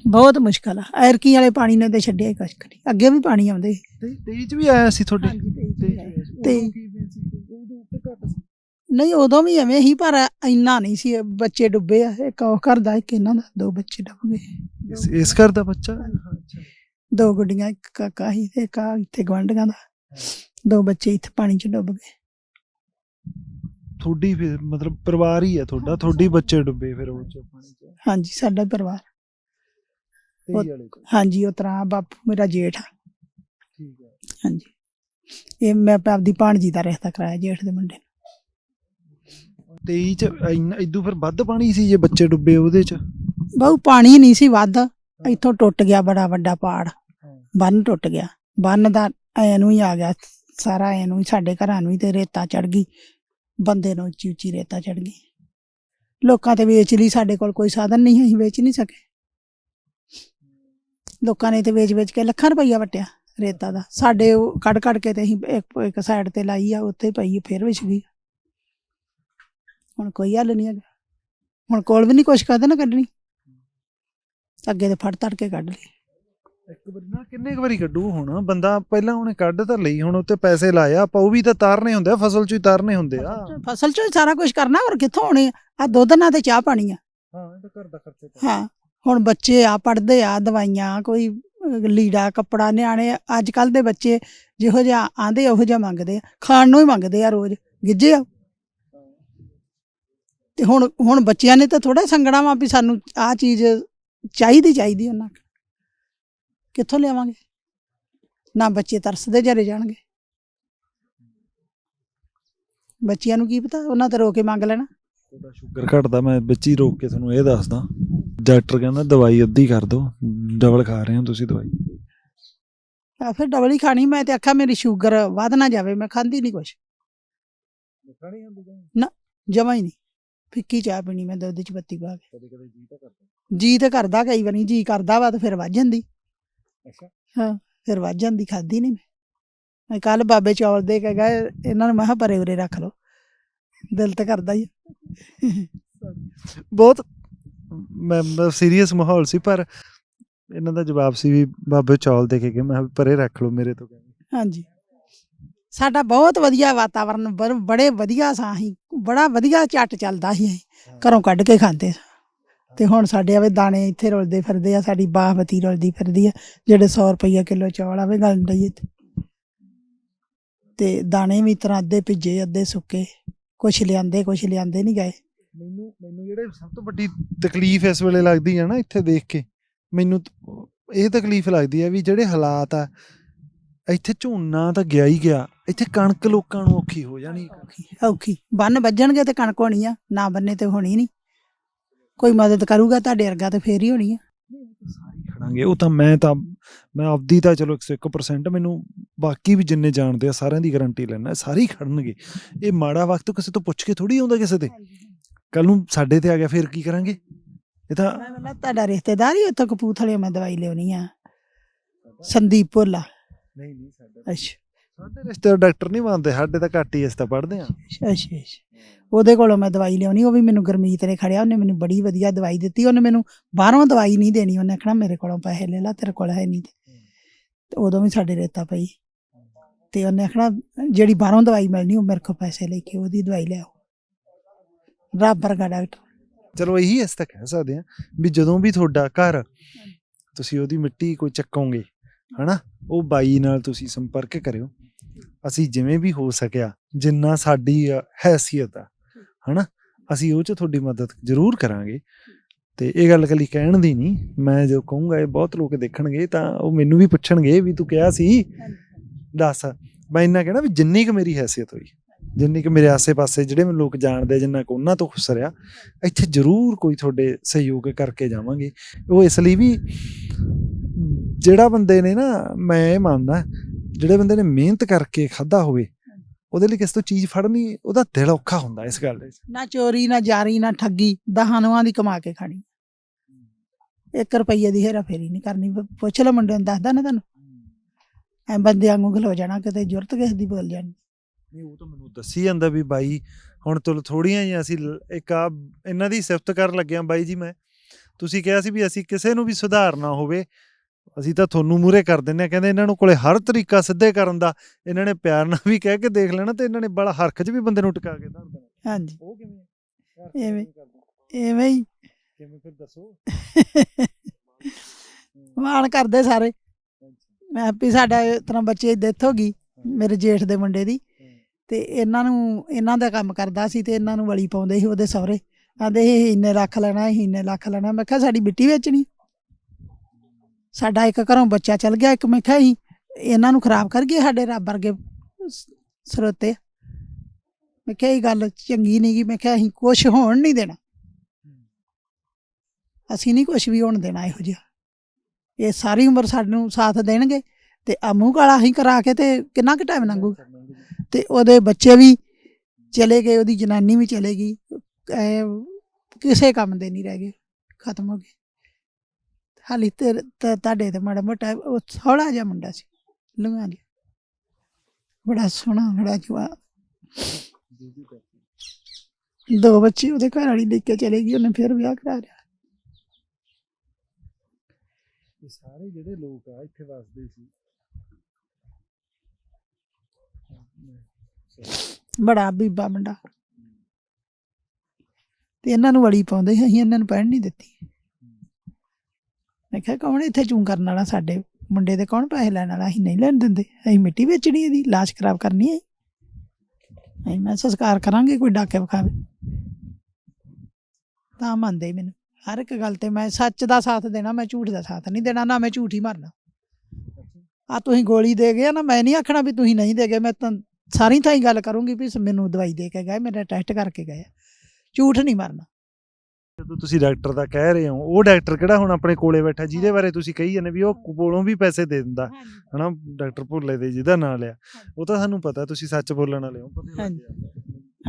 ਬਹੁਤ ਮੁਸ਼ਕਲ ਆ। ਐਰਕੀ ਵਾਲੇ ਪਾਣੀ ਨੇ ਤੇ ਛੱਡਿਆ ਹੀ ਕੁਛ ਨਹੀਂ। ਅੱਗੇ ਵੀ ਪਾਣੀ ਆਉਂਦੇ ਤੇਜ ਵੀ ਆਇਆ ਸੀ ਤੁਹਾਡੇ। ਤੇ- ਨਹੀਂ ਉਦੋਂ ਵੀ ਐਵੇਂ ਹੀ ਪਰ ਇੰਨਾ ਨਹੀਂ ਸੀ। ਬੱਚੇ ਡੁੱਬੇ ਆ। ਇੱਕ ਉਹ ਘਰ ਦਾ ਇੱਕ ਇਹਨਾਂ ਦਾ। ਦੋ ਬੱਚੇ ਡੁੱਬ ਗਏ। ਇਸ ਘਰ ਦਾ ਬੱਚਾ? ਦੋ ਗੁੱਡੀਆਂ ਇੱਕ ਕਾਕਾ ਸੀ ਤੇ ਆ ਇੱਥੇ ਗਵਾਂਢੀਆਂ ਦਾ। ਦੋ ਬੱਚੇ ਇੱਥੇ ਪਾਣੀ 'ਚ ਡੁੱਬ ਗਏ। ਤੁਹਾਡੀ ਫਿਰ ਮਤਲਬ ਪਰਿਵਾਰ ਹੀ ਹੈ ਤੁਹਾਡਾ ਤੁਹਾਡੀ ਬੱਚੇ ਡੁੱਬੇ ਫਿਰ ਉਹ ਚ ਪਾਣੀ ਚ। ਹਾਂਜੀ ਸਾਡਾ ਪਰਿਵਾਰ। ਤੇਈ ਵਾਲੇ ਚ ਹਾਂਜੀ ਉਹ ਤਰ੍ਹਾਂ ਬਾਪੂ ਮੇਰਾ ਜੇਠ ਆ। ਠੀਕ ਹੈ। ਹਾਂਜੀ। ਇਹ ਮੈਂ ਆਪਦੀ ਭਾਣਜੀ ਦਾ ਰਿਸ਼ਤਾ ਕਰਾਇਆ ਜੇਠ ਦੇ ਮੁੰਡੇ ਨੂੰ। 23 ਚ ਇੰਨਾ ਇਦੋਂ ਫਿਰ ਵੱਧ ਪਾਣੀ ਸੀ ਜੇ ਬੱਚੇ ਡੁੱਬੇ ਉਹਦੇ ਚ? ਬਹੁ ਪਾਣੀ ਨਹੀਂ ਸੀ ਵੱਧ। ਇੱਥੋਂ ਟੁੱਟ ਗਿਆ ਬੜਾ ਵੱਡਾ ਪਹਾੜ ਬੰਨ ਟੁੱਟ ਗਿਆ। ਬੰਨ ਦਾ ਐ ਨੂੰ ਹੀ ਆ ਗਿਆ। ਸਾਰਾ ਐ ਨੂੰ ਹੀ ਸਾਡੇ ਘਰਾਂ ਨੂੰ ਹੀ ਤੇ ਰੇਤਾ ਚੜ ਗਈ। ਬੰਦੇ ਨੂੰ ਉੱਚੀ ਉੱਚੀ ਰੇਤਾ ਚੜ ਗਈ। ਲੋਕਾਂ ਤੇ ਵੇਚ ਲਈ ਸਾਡੇ ਕੋਲ ਕੋਈ ਸਾਧਨ ਨਹੀਂ ਅਸੀਂ ਵੇਚ ਨਹੀਂ ਸਕੇ। ਲੋਕਾਂ ਨੇ ਤੇ ਵੇਚ ਵੇਚ ਕੇ ਲੱਖਾਂ ਰੁਪਈਆ ਵਟਿਆ ਰੇਤਾ ਦਾ। ਸਾਡੇ ਉਹ ਕੱਢ ਕੱਢ ਕੇ ਤੇ ਅਸੀਂ ਇੱਕ ਇੱਕ ਸਾਈਡ ਤੇ ਲਾਈ ਆ ਉੱਥੇ ਪਈ ਆ, ਫਿਰ ਵਿਛ ਗਈ। ਹੁਣ ਕੋਈ ਹੱਲ ਨਹੀਂ ਹੈਗਾ। ਹੁਣ ਕੋਲ ਵੀ ਨਹੀਂ ਕੁਛ ਕਰਦੇ ਨਾ ਕੱਢਣੀ। ਅੱਗੇ ਤੇ ਫੜ ਤੜ ਕੇ ਕੱਢ ਲਈ। ਇੱਕ ਵਾਰੀ ਨਾ ਕਿੰਨੇ ਕੁ ਵਾਰੀ ਕੱਢੂ ਹੁਣ? ਬੰਦਾ ਪਹਿਲਾਂ ਉਹਨੇ ਕੱਢ ਤਾਂ ਲਈ ਹੁਣ ਉੱਤੇ ਪੈਸੇ ਲਾਏ ਆ ਆਪਾਂ ਉਹ ਵੀ ਤਾਂ ਤਾਰਨੇ ਹੁੰਦੇ ਆ ਫਸਲ ਚੋਂ ਹੀ ਤਾਰਨੇ ਹੁੰਦੇ ਆ। ਫਸਲ ਚੋਂ ਹੀ ਸਾਰਾ ਕੁਝ ਕਰਨਾ ਹੋਰ ਕਿੱਥੋਂ ਹੋਣੇ ਆ? ਦੁੱਧ ਨਾਲ ਤੇ ਚਾਹ ਪਾਣੀ ਆ। ਹਾਂ ਇਹ ਤਾਂ ਘਰ ਦਾ ਖਰਚਾ ਹਾਂ ਹੁਣ ਬੱਚੇ ਆ ਪੜਦੇ ਆ ਦਵਾਈਆਂ ਕੋਈ ਲੀੜਾ ਕੱਪੜਾ ਨਿਆਣੇ ਅੱਜ ਕੱਲ ਦੇ ਬੱਚੇ ਜਿਹੋ ਜਿਹਾ ਆਂਦੇ ਉਹੋ ਜਿਹਾ ਮੰਗਦੇ ਆ। ਖਾਣ ਨੂੰ ਹੀ ਮੰਗਦੇ ਆ ਰੋਜ਼ ਗਿੱਜੇ ਆ। ਤੇ ਹੁਣ ਹੁਣ ਬੱਚਿਆਂ ਨੇ ਤਾਂ ਥੋੜਾ ਸੰਗਣਾ ਵਾ ਵੀ ਸਾਨੂੰ ਆ ਚੀਜ਼ ਚਾਹੀਦੀ ਚਾਹੀਦੀ ਉਹਨਾਂ ਕੋਲ। ਕਿੱਥੋਂ ਲਿਆਵਾਂਗੇ? ਨਾ ਬੱਚੇ ਤਰਸਦੇ ਜਰੇ ਜਾਣਗੇ। ਬੱਚਿਆਂ ਨੂੰ ਕੀ ਪਤਾ? ਉਹਨਾਂ ਤੇ ਰੋ ਕੇ ਮੰਗ ਲੈਣਾ। ਤੁਹਾਡਾ ਸ਼ੂਗਰ ਘਟਦਾ ਮੈਂ ਵਿੱਚ ਹੀ ਰੋਕ ਕੇ ਤੁਹਾਨੂੰ ਇਹ ਦੱਸਦਾ। ਡਾਕਟਰ ਕਹਿੰਦਾ ਦਵਾਈ ਅੱਧੀ ਕਰ ਦਿਓ। ਡਬਲ ਖਾ ਰਹੇ ਹੋ ਤੁਸੀਂ ਦਵਾਈ। ਆ ਫਿਰ ਡਬਲ ਹੀ ਖਾਣੀ। ਮੈਂ ਤੇ ਆਖਾਂ ਮੇਰੀ ਸ਼ੂਗਰ ਵੱਧ ਨਾ ਜਾਵੇ। ਮੈਂ ਖਾਂਦੀ ਨਹੀਂ ਕੁਛ। ਜਮਾ ਹੀ ਨਹੀਂ ਫਿੱਕੀ ਚਾਹ ਪੀਣੀ ਮੈਂ ਦੁੱਧ ਚ ਪੱਤੀ ਪਾ ਕੇ। ਕਦੇ ਕਦੇ ਜੀ ਤਾਂ ਕਰਦਾ। ਜੀ ਤੇ ਕਰਦਾ ਕਈ ਵਾਰੀ। ਜੀ ਕਰਦਾ ਵਾ ਤੇ ਫਿਰ ਵੱਜ ਜਾਂਦੀ। ਅੱਛਾ। ਫਿਰ ਵੱਜ ਜਾਂਦੀ ਖਾਦੀ ਨਹੀਂ ਮੈਂ। ਕੱਲ ਬਾਬੇ ਚੌਲ ਦੇ ਕੇ ਗਏ ਇਹਨਾਂ ਨੂੰ ਮੈਂ ਕਿਹਾ ਪਰੇ ਉਰੇ ਰੱਖ ਲਓ। ਦਿਲ ਤੇ ਕਰਦਾ ਹੀ। ਬਹੁਤ ਮੈਂ ਸੀਰੀਅਸ ਮਾਹੌਲ ਸੀ ਪਰ ਇਹਨਾਂ ਦਾ ਜਵਾਬ ਸੀ ਵੀ ਬਾਬੇ ਚੌਲ ਦੇ ਕੇ ਗਏ। ਮੈਂ ਕਿਹਾ ਵੀ ਪਰੇ ਰੱਖ ਲਓ ਮੇਰੇ ਤੋਂ। ਕਹਿੰਦੇ ਹਾਂਜੀ। ਸਾਡਾ ਬਹੁਤ ਵਧੀਆ ਵਾਤਾਵਰਨ ਬੜੇ ਵਧੀਆ ਸਾਂ ਅਸੀਂ ਬੜਾ ਵਧੀਆ ਝੱਟ ਚੱਲਦਾ ਸੀ ਅਸੀਂ। ਘਰੋਂ ਕੱਢ ਕੇ ਖਾਂਦੇ ਸਾਂ। ਤੇ ਹੁਣ ਸਾਡੇ ਆਵੇ ਦਾਣੇ ਇੱਥੇ ਰੁਲਦੇ ਫਿਰਦੇ ਆ ਸਾਡੀ ਬਾਹਬਤੀ ਰੁਲਦੀ ਫਿਰਦੀ ਆ ਜਿਹੜੇ 100 ਰੁਪਈਆ ਕਿਲੋ ਚੌਲ ਆਵੇ ਗੱਲ ਡਈ ਇੱਥੇ ਤੇ। ਦਾਣੇ ਵੀ ਤਰ੍ਹਾਂ ਅੱਧੇ ਭਿੱਜੇ ਅੱਧੇ ਸੁੱਕੇ ਕੁਛ ਲਿਆਂਦੇ ਕੁਛ ਲਿਆਂਦੇ ਨਹੀਂ ਗਏ। ਮੈਨੂੰ ਮੈਨੂੰ ਜਿਹੜੇ ਸਭ ਤੋਂ ਵੱਡੀ ਤਕਲੀਫ ਇਸ ਵੇਲੇ ਲੱਗਦੀ ਹੈ ਨਾ ਇੱਥੇ ਦੇਖ ਕੇ ਮੈਨੂੰ ਤ- ਇਹ ਤਕਲੀਫ ਲੱਗਦੀ ਹੈ ਵੀ ਜਿਹੜੇ ਹਾਲਾਤ ਆ ਇੱਥੇ ਝੋਨਾ ਤਾਂ ਗਿਆ ਹੀ ਗਿਆ ਇੱਥੇ ਕਣਕ ਲੋਕਾਂ ਨੂੰ ਔਖੀ ਹੋ ਜਾਣੀ। ਔਖੀ ਔਖੀ। ਬੰਨ ਵੱਜਣਗੇ ਤੇ ਕਣਕ ਹੋਣੀ ਆ ਨਾ ਬੰਨੇ ਤੇ ਹੋਣੀ ਨਹੀਂ ਕੋਈ ਮਦਦ ਕਰੂਗਾ ਤੁਹਾਡੇ ਵਰਗਾ ਤੇ ਫੇਰ ਹੀ ਹੋਣੀ ਆ। ਸਾਰੀ ਖੜਾਂਗੇ ਉਹ ਤਾਂ ਮੈਂ ਤਾਂ ਮੈਂ ਆਪਦੀ ਤਾਂ ਚਲੋ 101% ਮੈਨੂੰ ਬਾਕੀ ਵੀ ਜਿੰਨੇ ਜਾਣਦੇ ਆ ਸਾਰਿਆਂ ਦੀ ਗਾਰੰਟੀ ਲੈਣਾ ਸਾਰੇ ਹੀ ਖੜਨਗੇ। ਇਹ ਮਾੜਾ ਵਕਤ ਕਿਸੇ ਤੋਂ ਪੁੱਛ ਕੇ ਥੋੜੀ ਆਉਂਦਾ ਕਿਸੇ ਤੇ। ਕੱਲ ਨੂੰ ਸਾਡੇ ਤੇ ਆ ਗਿਆ ਫਿਰ ਕੀ ਕਰਾਂਗੇ? ਇਹ ਤਾਂ ਮੈਂ ਮਤਲਬ ਤੁਹਾਡਾ ਰਿਸ਼ਤੇਦਾਰ ਹੀ ਉੱਥੋਂ ਕਪੂਥਲੇ ਮੈਂ ਦਵਾਈ ਲਿਆਉਣੀ ਆ। ਸੰਦੀਪ ਭੋਲਾ। ਨਹੀਂ ਨਹੀਂ ਸਾਡਾ ਅੱਛਾ। ਸਾਡੇ ਰਿਸ਼ਤੇ ਡਾਕਟਰ ਨਹੀਂ ਮੰਨਦੇ ਸਾਡੇ ਤਾਂ ਘੱਟ ਹੀ ਇਸ ਤਾਂ ਪੜ੍ਹਦੇ ਆ। ਅੱਛਾ ਅੱਛਾ। ਉਹਦੇ ਕੋਲੋਂ ਮੈਂ ਦਵਾਈ ਲਿਆਉਣੀ ਉਹ ਵੀ ਮੈਨੂੰ ਗੁਰਮੀਤ ਨੇ ਖੜਿਆ ਉਹਨੇ ਮੈਨੂੰ ਬੜੀ ਵਧੀਆ ਦਵਾਈ ਦਿੱਤੀ ਉਹਨੇ ਮੈਨੂੰ ਬਾਹਰੋਂ ਦਵਾਈ ਨਹੀਂ ਦੇਣੀ ਉਹਨੇ ਆਖਣਾ ਮੇਰੇ ਕੋਲੋਂ ਪੈਸੇ ਲੈ ਲੈ ਤੇਰੇ ਕੋਲ ਹੈ ਨਹੀਂ ਤੇ। ਉਦੋਂ ਵੀ ਸਾਡੇ ਰੇਤਾ ਪਈ। ਤੇ ਉਹਨੇ ਆਖਣਾ ਜਿਹੜੀ ਬਾਹਰੋਂ ਦਵਾਈ ਮਿਲਣੀ ਉਹ ਮੇਰੇ ਕੋਲ ਪੈਸੇ ਲੈ ਕੇ ਉਹਦੀ ਦਵਾਈ ਲਿਆਓ ਰੱਬ ਵਰਗਾ ਡਾਕਟਰ। ਚਲੋ ਇਹੀ ਇਸ ਤਾਂ ਕਹਿ ਸਕਦੇ ਆ ਵੀ ਜਦੋਂ ਵੀ ਤੁਹਾਡਾ ਘਰ ਤੁਸੀਂ ਉਹਦੀ ਮਿੱਟੀ ਕੋਈ ਚੱਕੋਗੇ ਹਨਾ? ਉਹ ਬਾਈ ਨਾਲ ਤੁਸੀਂ ਸੰਪਰਕ ਕਰਿਓ। ਅਸੀਂ ਜਿਵੇਂ ਵੀ ਹੋ ਸਕਿਆ ਜਿੰਨਾ ਸਾਡੀ ਹੈਸੀਅਤ ਆ ਹਨਾ? ਅਸੀਂ ਉਹ ਚ ਤੁਹਾਡੀ ਮਦਦ ਜ਼ਰੂਰ ਕਰਾਂਗੇ। ਤੇ ਇਹ ਗੱਲ ਕਲੀ ਕਹਿਣ ਦੀ ਨਹੀਂ, ਮੈਂ ਜੋ ਕਹੂੰਗਾ ਇਹ ਬਹੁਤ ਲੋਕ ਦੇਖਣਗੇ, ਤਾਂ ਉਹ ਮੈਨੂੰ ਵੀ ਪੁੱਛਣਗੇ ਵੀ ਤੂੰ ਕਿਹਾ ਸੀ। ਦੱਸ, ਮੈਂ ਇੰਨਾ ਕਹਿਣਾ ਵੀ ਜਿੰਨੀ ਕੁ ਮੇਰੀ ਹੈਸੀਅਤ ਹੋਈ, ਜਿੰਨੀ ਕੁ ਮੇਰੇ ਆਸੇ-ਪਾਸੇ ਜਿਹੜੇ ਮੈਨੂੰ ਲੋਕ ਜਾਣਦੇ, ਜਿੰਨਾ ਕੁ ਉਹਨਾਂ ਤੋਂ ਖੁਸਰਿਆ ਇੱਥੇ ਜ਼ਰੂਰ ਕੋਈ ਤੁਹਾਡੇ ਸਹਿਯੋਗ ਕਰਕੇ ਜਾਵਾਂਗੇ। ਉਹ ਇਸ ਲਈ ਵੀ ਜਿਹੜਾ ਬੰਦੇ ਨੇ ਨਾ, ਮੈਂ ਇਹ ਮੰਨਦਾ, ਜਿਹੜੇ ਬੰਦੇ ਨੇ ਮਿਹਨਤ ਕਰਕੇ ਖਾਦਾ ਹੋਵੇ ਉਹਦੇ ਲਈ ਕਿਸ ਤੋਂ ਚੀਜ਼ ਫੜਨੀ ਉਹਦਾ ਦਿਲ ਔਖਾ ਹੁੰਦਾ ਇਸ ਗੱਲ ਦੇ ਨਾ ਚੋਰੀ ਨਾ ਜਾਰੀ ਨਾ ਠੱਗੀ ਦਹਾਂ ਨਵਾਂ ਦੀ ਕਮਾ ਕੇ ਖਾਣੀ। 1 ਰੁਪਈਏ ਦੀ ਹੇਰਾ ਫੇਰੀ ਨਹੀਂ ਕਰਨੀ। ਪੁੱਛ ਲਓ ਮੁੰਡੇ ਨੂੰ ਦੱਸਦਾ ਨਾ ਤੁਹਾਨੂੰ ਐ ਬੰਦੇ ਵਾਂਗੂ ਖਲੋ ਜਾਣਾ ਕਿਤੇ ਜ਼ਰੂਰਤ ਕਿਸੇ ਦੀ ਬੋਲ ਜਾਣੀ। ਨਹੀਂ ਉਹ ਤਾਂ ਮੈਨੂੰ ਦੱਸੀ ਜਾਂਦਾ ਵੀ ਬਾਈ ਹੁਣ ਤੁਲ ਥੋੜੀਆਂ ਜਿਹੀਆਂ ਅਸੀਂ ਇੱਕ ਆ ਇਹਨਾਂ ਦੀ ਸਿਫਤ ਕਰਨ ਲੱਗਿਆ ਬਾਈ ਜੀ ਮੈਂ। ਤੁਸੀਂ ਕਿਹਾ ਸੀ ਵੀ ਅਸੀਂ ਕਿਸੇ ਨੂੰ ਵੀ ਸੁਧਾਰਨਾ ਹੋਵੇ ਅਸੀਂ ਤਾਂ ਤੁਹਾਨੂੰ ਮੂਰੇ ਕਰ ਦਿੰਨੇ ਆ ਕਹਿੰਦੇ ਇਹਨਾਂ ਨੂੰ ਕੋਲੇ ਹਰ ਤਰੀਕਾ ਸਿੱਧੇ ਕਰਨ ਦਾ ਇਹਨਾਂ ਨੇ ਪਿਆਰ ਨਾਲ ਵੀ ਕਹਿ ਕੇ ਦੇਖ ਲੈਣਾ ਤੇ ਇਹਨਾਂ ਨੇ ਬੜਾ ਹਰਖ 'ਚ ਵੀ ਬੰਦੇ ਨੂੰ ਟਿਕਾ ਕੇ ਧਰ ਦੇਣਾ। ਹਾਂਜੀ। ਉਹ ਕਿਵੇਂ ਹਰਖ ਐਵੇਂ। ਕਿਵੇਂ ਕਰਦੇ? ਐਵੇਂ ਹੀ। ਕਿਵੇਂ ਫਿਰ ਦੱਸੋ? ਮਾਣ ਕਰਦੇ ਸਾਰੇ। ਮੈਂ ਵੀ ਸਾਡਾ ਇਸ ਤਰ੍ਹਾਂ ਬੱਚੇ ਡੈਥ ਹੋ ਗਈ ਮੇਰੇ ਜੇਠ ਦੇ ਮੁੰਡੇ ਦੀ। ਤੇ ਇਹਨਾਂ ਨੂੰ ਇਹਨਾਂ ਦਾ ਕੰਮ ਕਰਦਾ ਸੀ ਤੇ ਇਹਨਾਂ ਨੂੰ ਵਲੀ ਪਾਉਂਦੇ ਸੀ ਉਹਦੇ ਸਹੁਰੇ। ਆਂਦੇ ਸੀ ਇੰਨੇ ਲੱਖ ਲੈਣਾ ਅਸੀਂ ਇੰਨੇ ਲੱਖ ਲੈਣਾ। ਮੈਂ ਕਿਹਾ ਸਾਡੀ ਮਿੱਟੀ ਵੇਚਣੀ। ਸਾਡਾ ਇੱਕ ਘਰੋਂ ਬੱਚਾ ਚਲ ਗਿਆ, ਇੱਕ ਮੈਂ ਕਿਹਾ ਅਸੀਂ ਇਹਨਾਂ ਨੂੰ ਖਰਾਬ ਕਰ ਗਏ ਸਾਡੇ ਰੱਬ ਵਰਗੇ ਸਰੋਤੇ। ਮੈਂ ਕਿਹਾ ਇਹ ਗੱਲ ਚੰਗੀ ਨਹੀਂ ਗੀ, ਮੈਂ ਕਿਹਾ ਅਸੀਂ ਕੁਝ ਹੋਣ ਨਹੀਂ ਦੇਣਾ। ਅਸੀਂ ਨਹੀਂ ਕੁਝ ਵੀ ਹੋਣ ਦੇਣਾ ਇਹੋ ਜਿਹਾ। ਇਹ ਸਾਰੀ ਉਮਰ ਸਾਨੂੰ ਸਾਥ ਦੇਣਗੇ ਤੇ ਆ ਮੂੰਹ ਕਾਲਾ ਅਸੀਂ ਕਰਾ ਕੇ ਤੇ ਕਿੰਨਾ ਕੁ ਟਾਈਮ ਲੰਘੂਗਾ ਤੇ ਉਹਦੇ ਬੱਚੇ ਵੀ ਚਲੇ ਗਏ, ਉਹਦੀ ਜਨਾਨੀ ਵੀ ਚਲੇ ਗਈ। ਕਿਸੇ ਕੰਮ ਦੇ ਨਹੀਂ ਰਹਿ ਗਏ। ਖਤਮ ਹੋ ਗਏ। ਹਾਲੀ ਤੇ ਤੁਹਾਡੇ ਤੇ ਮਾੜਾ ਮੋਟਾ ਉਹ ਥੋੜਾ ਜਿਹਾ ਮੁੰਡਾ ਸੀ ਲੰਗਾ ਜਿਹਾ ਬੜਾ ਸੋਹਣਾ ਬੜਾ ਜਵਾ ਦੋ ਬੱਚੇ ਉਹਦੇ ਘਰ ਵਾਲੀ ਲੈ ਕੇ ਚਲੇ ਗਈ ਉਹਨੇ ਫਿਰ ਵਿਆਹ ਕਰਾ ਲਿਆ। ਇਹ ਸਾਰੇ ਜਿਹੜੇ ਲੋਕ ਆ ਇੱਥੇ ਵਸਦੇ ਸੀ। ਬੜਾ ਬੀਬਾ ਮੁੰਡਾ। ਤੇ ਇਹਨਾਂ ਨੂੰ ਵੜੀ ਪਾਉਂਦੇ ਸੀ, ਅਸੀਂ ਇਹਨਾਂ ਨੂੰ ਪੈਣ ਨਹੀਂ ਦਿੱਤੀ। ਮੈਂ ਕਿਹਾ, ਕੌਣ ਇੱਥੇ ਚੂੰ ਕਰਨ ਵਾਲਾ? ਸਾਡੇ ਮੁੰਡੇ ਦੇ ਕੌਣ ਪੈਸੇ ਲੈਣ ਵਾਲਾ? ਅਸੀਂ ਨਹੀਂ ਲੈਣ ਦਿੰਦੇ। ਅਸੀਂ ਮਿੱਟੀ ਵੇਚਣੀ ਇਹਦੀ, ਲਾਸ਼ ਖਰਾਬ ਕਰਨੀ ਹੈ। ਅਸੀਂ ਮੈਂ ਸੰਸਕਾਰ ਕਰਾਂਗੇ, ਕੋਈ ਡਾਕੇ ਵਿਖਾਵੇ। ਤਾਂ ਮੰਨਦੇ ਮੈਨੂੰ। ਹਰ ਇੱਕ ਗੱਲ ਤੇ ਮੈਂ ਸੱਚ ਦਾ ਸਾਥ ਦੇਣਾ, ਮੈਂ ਝੂਠ ਦਾ ਸਾਥ ਨਹੀਂ ਦੇਣਾ, ਨਾ ਮੈਂ ਝੂਠ ਹੀ ਮਰਨਾ। ਆ ਤੁਸੀਂ ਗੋਲੀ ਦੇ ਗਏ ਨਾ, ਮੈਂ ਨਹੀਂ ਆਖਣਾ ਵੀ ਤੁਸੀਂ ਨਹੀਂ ਦੇ ਗਏ। ਮੈਂ ਤਾਂ ਸਾਰੀ ਥਾਂ ਗੱਲ ਕਰੂੰਗੀ ਵੀ ਮੈਨੂੰ ਦਵਾਈ ਦੇ ਕੇ ਗਏ, ਮੇਰਾ ਟੈਸਟ ਕਰਕੇ ਗਏ ਆ। ਝੂਠ ਨਹੀਂ ਮਰਨਾ। ਜਦੋਂ ਤੁਸੀਂ ਡਾਕਟਰ ਦਾ ਕਹਿ ਰਹੇ ਹੋ ਉਹ ਡਾਕਟਰ ਕਿਹੜਾ ਹੁਣ ਆਪਣੇ ਕੋਲੇ ਬੈਠਾ ਜਿਹਦੇ ਬਾਰੇ ਤੁਸੀਂ ਕਹੀ ਜਾਂਦੇ ਵੀ ਉਹ ਕੋਲੋਂ ਵੀ ਪੈਸੇ ਦੇ ਦਿੰਦਾ ਹਨਾ ਡਾਕਟਰ ਭੁੱਲੇ ਦੇ ਜਿਹਦਾ ਨਾਂ ਲਿਆ। ਉਹ ਤਾਂ ਸਾਨੂੰ ਪਤਾ ਤੁਸੀਂ ਸੱਚ ਬੋਲਣ ਵਾਲੇ ਹੋ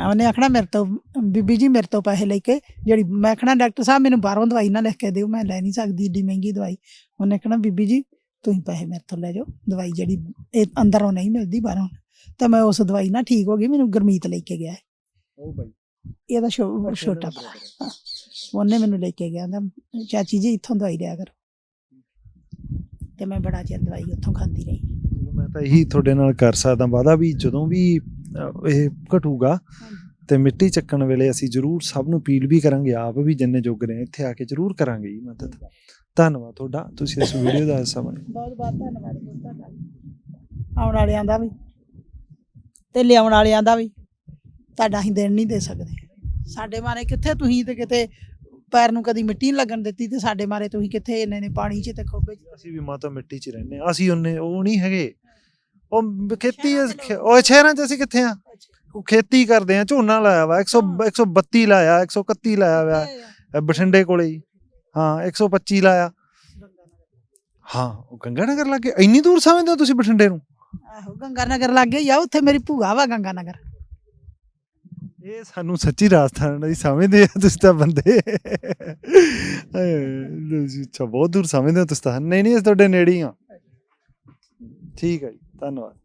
ਉਹਨੇ ਆਖਣਾ ਮੇਰੇ ਤੋਂ ਬੀਬੀ ਜੀ ਮੇਰੇ ਤੋਂ ਪੈਸੇ ਲੈ ਕੇ ਜਿਹੜੀ ਮੈਂ ਆਖਣਾ ਡਾਕਟਰ ਸਾਹਿਬ ਮੈਨੂੰ ਬਾਹਰੋਂ ਦਵਾਈ ਨਾ ਲਿਖ ਕੇ ਦਿਓ ਮੈਂ ਲੈ ਨਹੀਂ ਸਕਦੀ ਏਡੀ ਮਹਿੰਗੀ ਦਵਾਈ। ਉਹਨੇ ਆਖਣਾ ਬੀਬੀ ਜੀ ਤੁਸੀਂ ਪੈਸੇ ਮੇਰੇ ਤੋਂ ਲੈ ਜਾਓ ਦਵਾਈ ਜਿਹੜੀ ਇਹ ਅੰਦਰੋਂ ਨਹੀਂ ਮਿਲਦੀ ਬਾਹਰੋਂ। ਤਾਂ ਮੈਂ ਉਸ ਦਵਾਈ ਨਾਲ ਠੀਕ ਹੋ ਗਈ ਮੈਨੂੰ ਗਰਮੀਤ ਲੈ ਕੇ ਗਿਆ। ਉਹ ਬਾਈ ਇਹਦਾ ਛੋ- ਛੋਟਾ ਭਰਾ। ਹਾਂ। ਉਹਨੇ ਮੈਨੂੰ ਲੈ ਕੇ ਗਿਆ। ਕਹਿੰਦਾ ਚਾਚੀ ਜੀ ਇੱਥੋਂ ਦਵਾਈ ਲਿਆ ਕਰੋ। ਤੇ ਮੈਂ ਬੜਾ ਚਿਰ ਦਵਾਈ ਉੱਥੋਂ ਖਾਂਦੀ ਰਹੀ। ਚਲੋ ਮੈਂ ਤਾਂ ਇਹੀ ਤੁਹਾਡੇ ਨਾਲ ਕਰ ਸਕਦਾ ਵਾਦਾ ਵੀ ਜਦੋਂ ਵੀ ਅਹ, ਇਹ ਘਟੂਗਾ ਤੇ ਮਿੱਟੀ ਚੱਕਣ ਵੇਲੇ ਅਸੀਂ ਜ਼ਰੂਰ ਸਭ ਨੂੰ ਅਪੀਲ ਵੀ ਕਰਾਂਗੇ ਆਪ ਵੀ ਜਿੰਨੇ ਜੋਗ ਰਹੇ ਇੱਥੇ ਆ ਕੇ ਜ਼ਰੂਰ ਕਰਾਂਗੇ ਜੀ ਮਦਦ। ਧੰਨਵਾਦ ਤੁਹਾਡਾ। ਤੁਸੀਂ ਇਸ ਵੀਡੀਓ ਦਾ ਹਿੱਸਾ ਬਣੇ। ਬਹੁਤ ਬਹੁਤ ਧੰਨਵਾਦ ਜੀ ਤੁਹਾਡਾ। ਆਉਣ ਵਾਲਿਆਂ ਦਾ ਵੀ। ਤੇ ਲਿਆਉਣ ਵਾਲਿਆਂ ਦਾ ਵੀ। ਤੁਹਾਡਾ ਅਸੀਂ ਦੇਣ ਨਹੀਂ ਦੇ ਸਕਦੇ। ਸਾਡੇ ਮਾਰੇ ਕਿੱਥੇ ਤੁਸੀਂ ਤੇ ਕਿਤੇ ਪੈਰ ਨੂੰ ਕਦੀ ਮਿੱਟੀ ਨਹੀਂ ਲੱਗਣ ਦਿੱਤੀ ਤੇ ਸਾਡੇ ਮਾਰੇ ਤੁਸੀਂ ਕਿੱਥੇ ਇੰਨੇ ਨੇ ਪਾਣੀ 'ਚ ਤੇ ਖੋਬੇ 'ਚ? ਅਸੀਂ ਵੀ ਮਾਤਾ ਮਿੱਟੀ 'ਚ ਰਹਿੰਦੇ ਹਾਂ। ਅਸੀਂ ਉਹਨੇ ਉਹ ਨਹੀਂ ਹੈਗੇ। ਉਹ ਖੇਤੀ ਖੇ- ਉਹ ਸ਼ਹਿਰਾਂ 'ਚ ਅਸੀਂ ਕਿੱਥੇ ਆ ਉਹ ਖੇਤੀ ਕਰਦੇ ਆ ਝੋਨਾ ਲਾਇਆ ਵਾ। 100 132 ਲਾਇਆ 131 ਲਾਇਆ ਵਾ। ਬਠਿੰਡੇ ਕੋਲੇ ਹੀ। ਹਾਂ 125 ਲਾਇਆ। ਹਾਂ ਉਹ ਗੰਗਾ ਨਗਰ ਲੱਗੇ। ਇੰਨੀ ਦੂਰ ਸਮਝਦੇ ਹੋ ਤੁਸੀਂ ਬਠਿੰਡੇ ਨੂੰ? ਆਹੋ ਗੰਗਾ ਨਗਰ ਲੱਗ ਗਿਆ ਉੱਥੇ ਮੇਰੀ ਭੂਆ ਵਾ ਗੰਗਾ ਨਗਰ। ਇਹ ਸਾਨੂੰ ਸੱਚੀ ਰਾਜਸਥਾਨ ਸਮਝਦੇ ਆ ਤੁਸੀਂ ਤਾਂ ਬੰਦੇ। ਅੱਛਾ, ਬਹੁਤ ਦੂਰ ਸਮਝਦੇ ਹੋ ਤੁਸੀਂ ਤਾਂ। ਨਹੀਂ ਨਹੀਂ, ਅਸੀਂ ਤੁਹਾਡੇ ਨੇੜੇ ਹੀ ਆ। ਠੀਕ ਹੈ ਜੀ, ਧੰਨਵਾਦ।